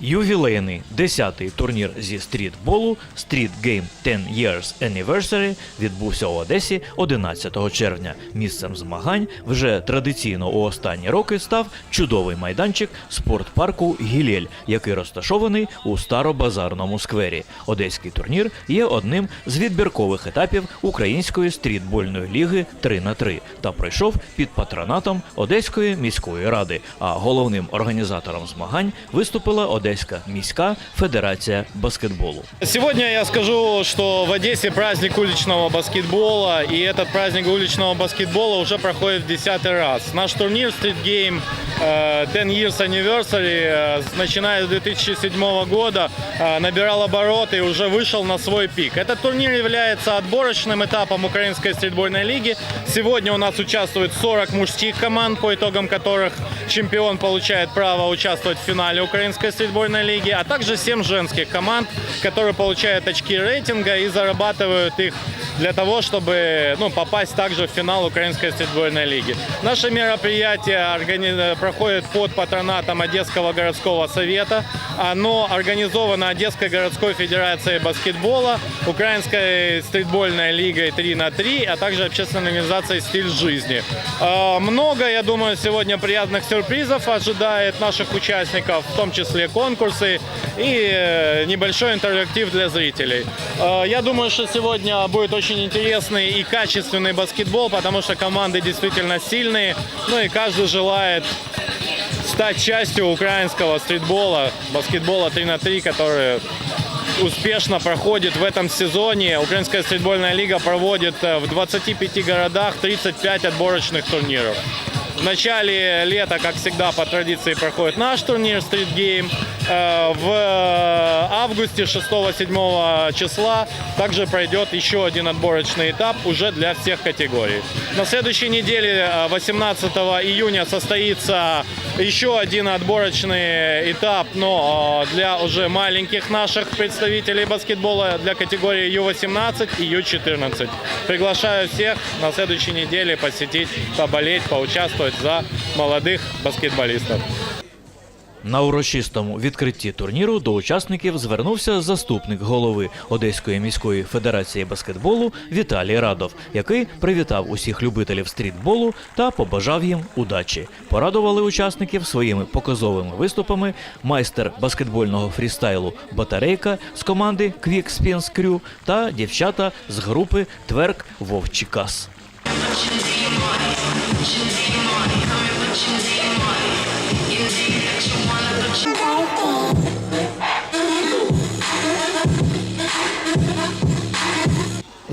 Ювілейний 10-й турнір зі стрітболу Street Game 10 Years Anniversary відбувся у Одесі 11 червня. Місцем змагань вже традиційно у останні роки став чудовий майданчик спортпарку Гілєль, який розташований у старобазарному сквері. Одеський турнір є одним з відбіркових етапів Української стрітбольної ліги 3 на 3 та пройшов під патронатом Одеської міської ради. А головним організатором змагань виступила Одеська міська федерація баскетболу. Сегодня я скажу, что в Одессе праздник уличного баскетбола, и этот праздник уличного баскетбола уже проходит в десятый раз. Наш турнир Street Game э, 10 Years Anniversary, э, начиная с 2007 года, э, набирал обороты и уже вышел на свой пик. Этот турнир является отборочным этапом Украинской стритбольной лиги. Сегодня у нас участвует 40 мужских команд, по итогам которых чемпион получает право участвовать в финале Украинской стритбольной лиги, а также 7 женских команд, которые получают очки рейтинга и зарабатывают их для того, чтобы ну, попасть также в финал Украинской стритбольной лиги. Наше мероприятие органи- проходит под патронатом Одесского городского совета. Оно организовано Одесской городской федерацией баскетбола, Украинской стритбольной лигой 3 на 3, а также общественной организацией «Стиль жизни». Э, Много, я думаю, сегодня приятных сюрпризов ожидает наших участников, в том числе конкурсы и э, небольшой интерактив для зрителей. Э, Я думаю, что сегодня будет очень интересный и качественный баскетбол, потому что команды действительно сильные, ну и каждый желает стать частью украинского стритбола, баскетбола 3 на 3, который успешно проходит в этом сезоне. Украинская стритбольная лига проводит э, в 25 городах 35 отборочных турниров. В начале лета, как всегда, по традиции проходит наш турнир Street Game. Э, В августе 6-7 числа также пройдет еще один отборочный этап уже для всех категорий. На следующей неделе, э, 18 июня, состоится еще один отборочный этап, но э, для уже маленьких наших представителей баскетбола для категории Ю-18 и Ю-14. Приглашаю всех на следующей неделе посетить, поболеть, поучаствовать за молодых баскетболистов. На урочистому відкритті турніру до учасників звернувся заступник голови Одеської міської федерації баскетболу Віталій Радов, який привітав усіх любителів стрітболу та побажав їм удачі. Порадували учасників своїми показовими виступами майстер баскетбольного фрістайлу Батарейка з команди Quick Spins Crew та дівчата з групи Тверк Вовчий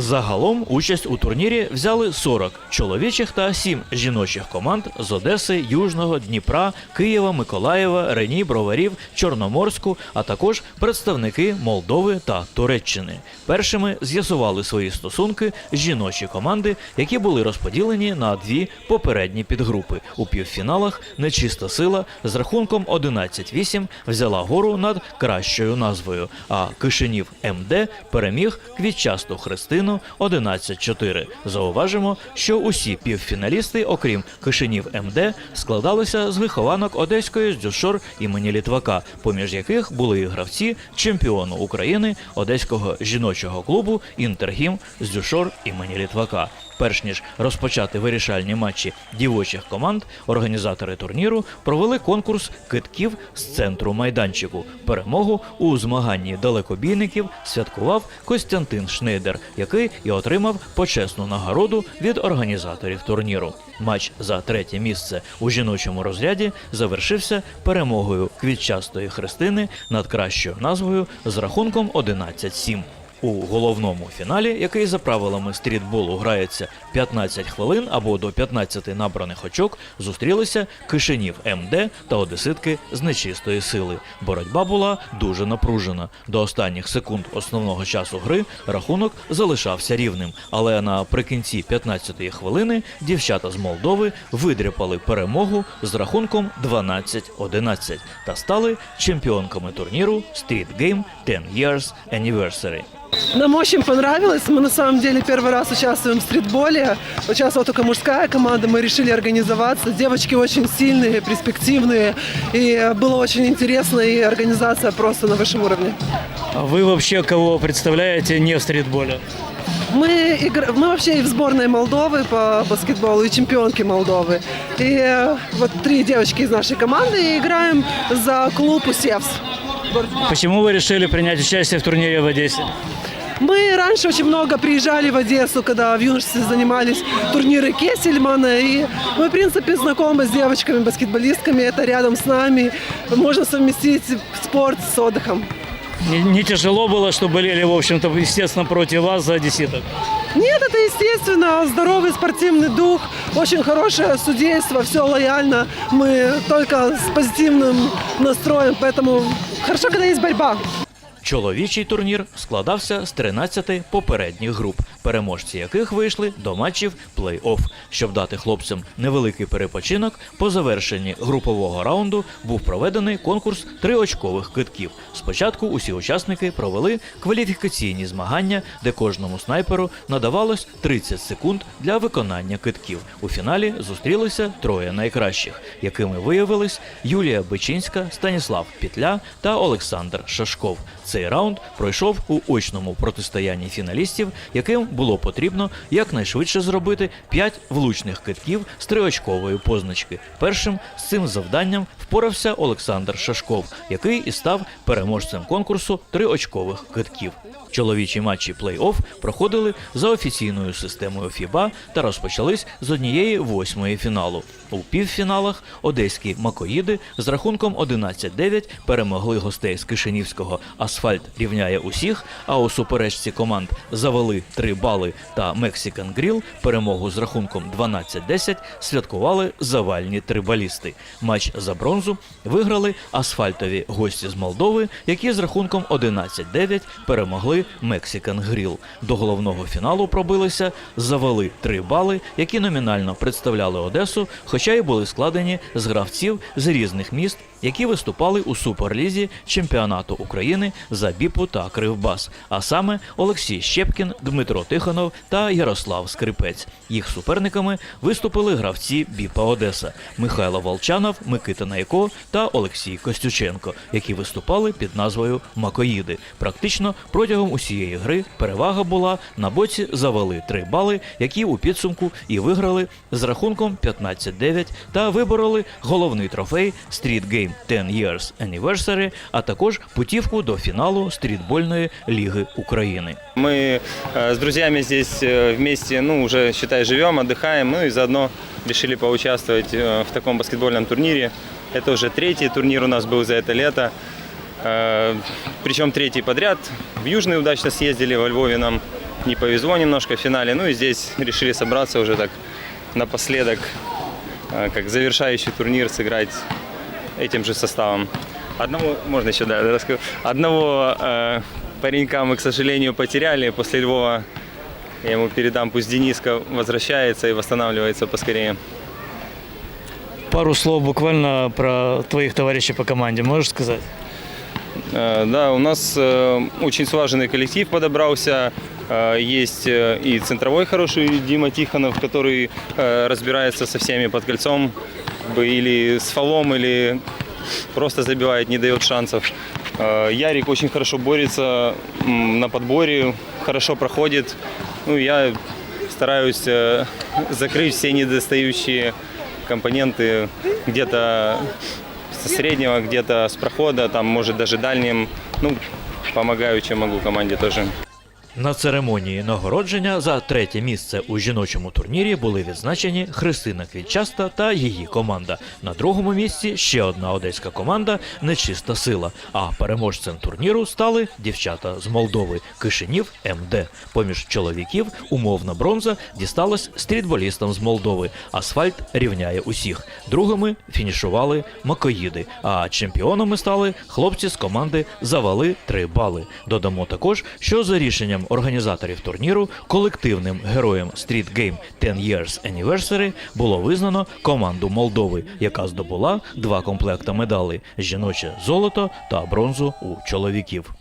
Загалом участь у турнірі взяли 40 чоловічих та 7 жіночих команд з Одеси, Южного, Дніпра, Києва, Миколаєва, Рені, Броварів, Чорноморську, а також представники Молдови та Туреччини. Першими з'ясували свої стосунки жіночі команди, які були розподілені на дві попередні підгрупи. У півфіналах нечиста сила з рахунком 11-8 взяла гору над кращою назвою. А Кишинів МД переміг квітчасту Христину 11-4. Зауважимо, що усі півфіналісти, окрім Кишинів МД, складалися з вихованок Одеської Дюшор імені Літвака, поміж яких були і гравці чемпіону України Одеського жіночого клубу Інтергім Дюшор імені Літвака. Перш ніж розпочати вирішальні матчі дівочих команд, організатори турніру провели конкурс китків з центру майданчику. Перемогу у змаганні далекобійників святкував Костянтин Шнейдер, який і отримав почесну нагороду від організаторів турніру. Матч за третє місце у жіночому розряді завершився перемогою квітчастої Христини над кращою назвою з рахунком 11-7. У головному фіналі, який за правилами стрітболу грається 15 хвилин або до 15 набраних очок, зустрілися Кишинів МД та одеситки з нечистої сили. Боротьба була дуже напружена. До останніх секунд основного часу гри рахунок залишався рівним. Але наприкінці 15-ї хвилини дівчата з Молдови видряпали перемогу з рахунком 12-11 та стали чемпіонками турніру Street Game 10 Years Anniversary. Нам очень понравилось. Мы на самом деле первый раз участвуем в стритболе. Участвовала только мужская команда. Мы решили организоваться. Девочки очень сильные, перспективные. И было очень интересно. И организация просто на высшем уровне. А Вы вообще кого представляете не в стритболе? Мы, игр- мы вообще и в сборной Молдовы по баскетболу, и чемпионки Молдовы. И вот три девочки из нашей команды играем за клуб «Усевс». Почему вы решили принять участие в турнире в Одессе? Мы раньше очень много приезжали в Одессу, когда в юношестве занимались турниры Кессельмана. И мы, в принципе, знакомы с девочками-баскетболистками. Это рядом с нами. Можно совместить спорт с отдыхом. Не, не тяжело было, что болели, в общем-то, естественно, против вас за одесситов? Нет, это естественно. Здоровый спортивный дух, очень хорошее судейство, все лояльно. Мы только с позитивным настроем, поэтому хорошо, когда есть борьба. Чоловічий турнір складався з 13 попередніх груп, переможці яких вийшли до матчів плей-офф. Щоб дати хлопцям невеликий перепочинок, по завершенні групового раунду був проведений конкурс триочкових китків. Спочатку усі учасники провели кваліфікаційні змагання, де кожному снайперу надавалось 30 секунд для виконання китків. У фіналі зустрілися троє найкращих, якими виявились Юлія Бичинська, Станіслав Пітля та Олександр Шашков. Цей раунд пройшов у очному протистоянні фіналістів, яким було потрібно якнайшвидше зробити 5 влучних китків з триочкової позначки. Першим з цим завданням впорався Олександр Шашков, який і став переможцем конкурсу триочкових китків. Чоловічі матчі плей-офф проходили за офіційною системою ФІБА та розпочались з однієї восьмої фіналу. У півфіналах одеські макоїди з рахунком 11-9 перемогли гостей з Кишинівського асфальт рівняє усіх. А у суперечці команд завели 3 бали та Mexican Grill перемогу з рахунком 12-10 святкували завальні трибалісти. Матч за бронзу виграли асфальтові гості з Молдови, які з рахунком 11-9 перемогли Mexican Grill. До головного фіналу пробилися завели три бали, які номінально представляли Одесу, хоча й були складені з гравців з різних міст, які виступали у суперлізі чемпіонату України за Біпу та Кривбас, а саме Олексій Щепкін, Дмитро Тихонов та Ярослав Скрипець. Їх суперниками виступили гравці Біпа Одеса Михайло Волчанов, Микита Найко та Олексій Костюченко, які виступали під назвою Макоїди. Практично протягом усієї гри перевага була на боці завели 3 бали, які у підсумку і виграли з рахунком 15-9 та вибороли головний трофей Street Game 10 Years Anniversary, а також путівку до фіналу стрітбольної ліги України. Мы э, с друзьями здесь э, вместе, ну, уже, считай, живем, отдыхаем, ну и заодно решили поучаствовать э, в таком баскетбольном турнире. Это уже третий турнир у нас был за это лето. Э, Причем третий подряд. В Южный удачно съездили, во Львове нам не повезло немножко в финале. Ну и здесь решили собраться уже так напоследок, э, как завершающий турнир, сыграть этим же составом. Одного, можно еще, да, расскажу. Одного э, паренька мы, к сожалению, потеряли после Львова. Я ему передам, пусть Дениска возвращается и восстанавливается поскорее. Пару слов буквально про твоих товарищей по команде, можешь сказать? Э, Да, у нас э, очень слаженный коллектив подобрался. Э, Есть и центровой хороший Дима Тихонов, который разбирается со всеми под кольцом, как бы или с фолом, или просто забивает, не дает шансов. Э, Ярик очень хорошо борется на подборе, хорошо проходит. Ну, я стараюсь э, закрыть все недостающие компоненты где-то со среднего, где-то с прохода, там, может, даже дальним. Ну, помогаю, чем могу команде тоже. На церемонії нагородження за третє місце у жіночому турнірі були відзначені Христина Квітчаста та її команда. На другому місці ще одна одеська команда Нечиста сила. А переможцем турніру стали дівчата з Молдови Кишинів МД. Поміж чоловіків умовна бронза дісталась стрітболістам з Молдови. Асфальт рівняє усіх. Другими фінішували Макоїди. А чемпіонами стали хлопці з команди Завали 3 бали. Додамо також, що за рішенням організаторів турніру колективним героєм Street Game 10 Years Anniversary було визнано команду Молдови, яка здобула два комплекта медалей: жіноче золото та бронзу у чоловіків.